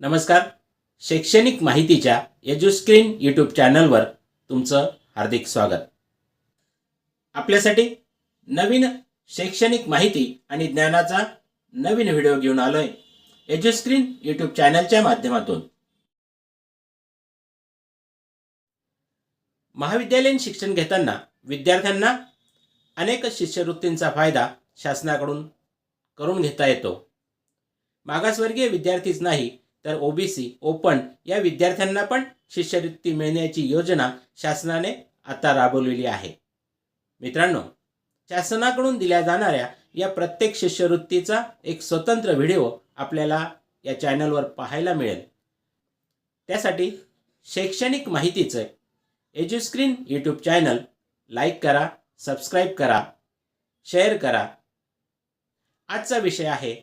नमस्कार. शैक्षणिक माहितीच्या एज्युस्क्रीन यूट्यूब चॅनलवर तुमचं हार्दिक स्वागत. आपल्यासाठी नवीन शैक्षणिक माहिती आणि ज्ञानाचा नवीन व्हिडिओ घेऊन आलोय एज्युस्क्रीन यूट्यूब चॅनलच्या माध्यमातून. महाविद्यालयीन शिक्षण घेताना विद्यार्थ्यांना अनेक शिष्यवृत्तींचा फायदा शासनाकडून करून घेता येतो. मागासवर्गीय विद्यार्थीच नाही तर ओबीसी ओपन या विद्यार्थ्यांना पण शिष्यवृत्ती मिळण्याची योजना शासनाने आता राबवलेली आहे. मित्रांनो शासनाकडून दिल्या जाणाऱ्या या प्रत्येक शिष्यवृत्तीचा एक स्वतंत्र व्हिडिओ आपल्याला या चॅनलवर पाहायला मिळेल. त्यासाठी शैक्षणिक माहितीचं एज्युस्क्रीन यूट्यूब चॅनल लाईक करा सबस्क्राईब करा शेअर करा. आजचा विषय आहे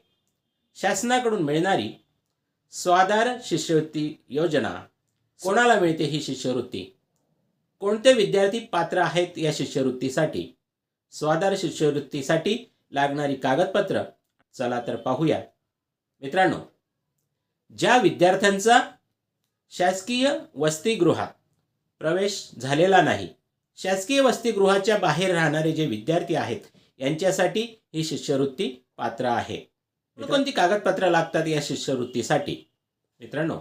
शासनाकडून मिळणारी स्वाधार शिष्यवृत्ती योजना. कोणाला मिळते ही शिष्यवृत्ती? कोणते विद्यार्थी पात्र आहेत या शिष्यवृत्तीसाठी? स्वाधार शिष्यवृत्तीसाठी लागणारी कागदपत्र? चला तर पाहूया. मित्रांनो ज्या विद्यार्थ्यांचा शासकीय वसतिगृहात प्रवेश झालेला नाही शासकीय वसतिगृहाच्या बाहेर राहणारे जे विद्यार्थी आहेत यांच्यासाठी ही शिष्यवृत्ती पात्र आहे. कोणती कागदपत्र लागतात या शिष्यवृत्तीसाठी? मित्रांनो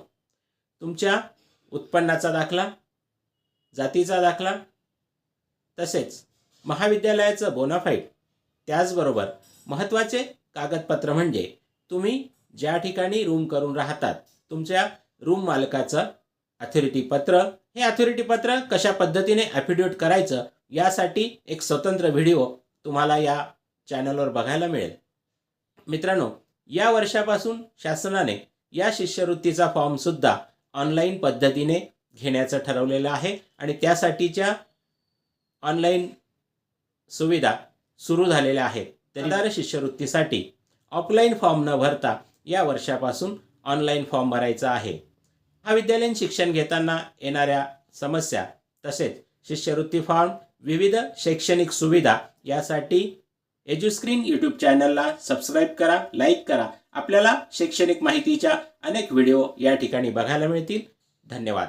तुमच्या उत्पन्नाचा दाखला जातीचा दाखला तसेच महाविद्यालयाचं बोनाफाईट त्याचबरोबर महत्त्वाचे कागदपत्र म्हणजे तुम्ही ज्या ठिकाणी रूम करून राहतात तुमच्या रूम मालकाचं अथॉरिटी पत्र हे अथॉरिटी पत्र कशा पद्धतीने ॲफिडेविट करायचं यासाठी एक स्वतंत्र व्हिडिओ तुम्हाला या चॅनलवर बघायला मिळेल. मित्रांनो या वर्षापासून शासनाने या शिष्यवृत्तीचा फॉर्मसुद्धा ऑनलाईन पद्धतीने घेण्याचं ठरवलेलं आहे. आणि त्यासाठीच्या ऑनलाईन सुविधा सुरू झालेल्या आहेत. तरीदार शिष्यवृत्तीसाठी ऑफलाईन फॉर्म न भरता या वर्षापासून ऑनलाईन फॉर्म भरायचा आहे. महाविद्यालयीन शिक्षण घेताना येणाऱ्या समस्या तसेच शिष्यवृत्ती फॉर्म विविध शैक्षणिक सुविधा यासाठी एज्युस्क्रीन यूट्यूब चॅनलला सबस्क्राईब करा लाईक करा आपल्याला शैक्षणिक माहितीच्या अनेक व्हिडिओ या ठिकाणी बघायला मिळतील. धन्यवाद.